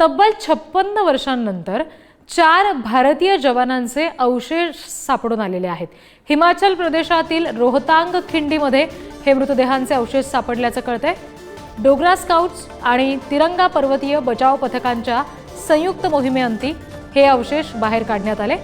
तब्बल छप्पन्न वर्षांनंतर चार भारतीय जवानांचे अवशेष सापडून आलेले आहेत. हिमाचल प्रदेशातील रोहतांग खिंडीमध्ये हे मृतदेहांचे अवशेष सापडल्याचं कळतंय. डोगरा स्काउट्स आणि तिरंगा पर्वतीय बचाव पथकांच्या संयुक्त मोहिमेअंती हे अवशेष बाहेर काढण्यात आले.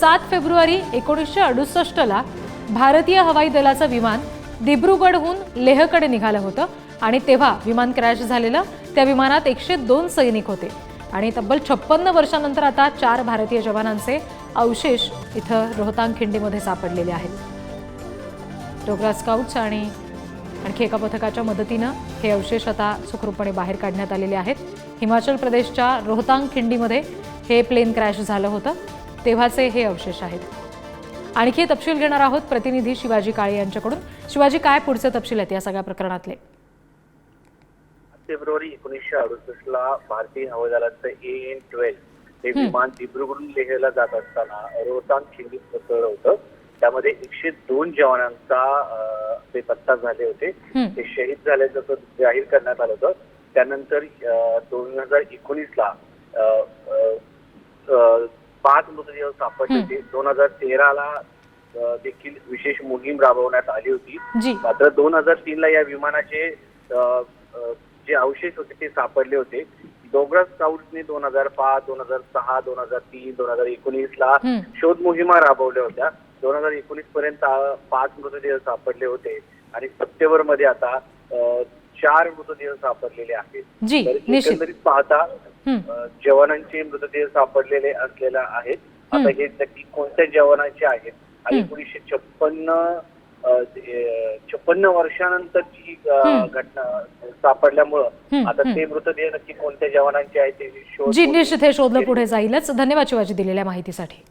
सात फेब्रुवारी एकोणीसशे अडुसष्टला भारतीय हवाई दलाचं विमान दिब्रुगडहून लेहकडे निघालं होतं. आणि तेव्हा विमान क्रॅश झालेलं त्या विमानात एकशे दोन सैनिक होते. आणि तब्बल छप्पन्न वर्षानंतर आता चार भारतीय जवानांचे अवशेष इथं रोहतांग खिंडीमध्ये सापडलेले आहेत. डोगरा स्काउट्स आणि आणखी एका पथकाच्या मदतीनं हे अवशेष आता सुखरूपपणे बाहेर काढण्यात आलेले आहेत. हिमाचल प्रदेशच्या रोहतांग खिंडीमध्ये हे प्लेन क्रॅश झालं होतं. तेव्हाचे हे अवशेष आहेत. आणखी तपशील घेणार आहोत प्रतिनिधी शिवाजी काळे यांच्याकडून. शिवाजी काय पुढचे तपशील आहेत या सगळ्या प्रकरणातले? फेब्रुवारी एकोणीसशे अडुसष्ट ला भारतीय हवाई दलाचं ए एन ट्वेल्व हे विमान दिब्रुगडून लेहला जात असताना रोहतांग खिंडीत कोसळलं होतं. त्यामध्ये एकशे दोन जवानांचा अं, बेपत्ता झाले होते. ते शहीद झाल्याचं तो जाहीर करण्यात आलं होतं. त्यानंतर दोन हजार एकोणीस ला पाच मृतदेह सापडले होते. दोन हजार तेराला देखील विशेष मोहीम राबवण्यात आली होती. मात्र दोन हजार तीन ला या विमानाचे जे अवशेष होते ते सापडले होते. डोगरा स्काउट्सने दोन हजार पाच दोन हजार सहा दोन हजार तीन दोन हजार एकोणीस ला. शोध मोहिमा राबवल्या होत्या. दोन हजार एकोणीस पर्यंत पाच मृतदेह सापडले होते आणि सप्टेंबरमध्ये आता चार मृतदेह सापडलेले आहेत. एकंदरीत पाहता जवानांचे मृतदेह सापडलेले असलेला आहेत आता हे नक्की कोणत्या जवानांचे आहेत? आणि. एकोणीसशे छप्पन्न छप्पन्न वर्षानंतरची. घटना सापडल्यामुळं. आता. ते मृतदेह नक्की कोणत्या जवानांचे आहेत ते शोध जी निश्चित हे शोधलं पुढे जाईलच. धन्यवाद शिवाजी दिलेल्या माहितीसाठी.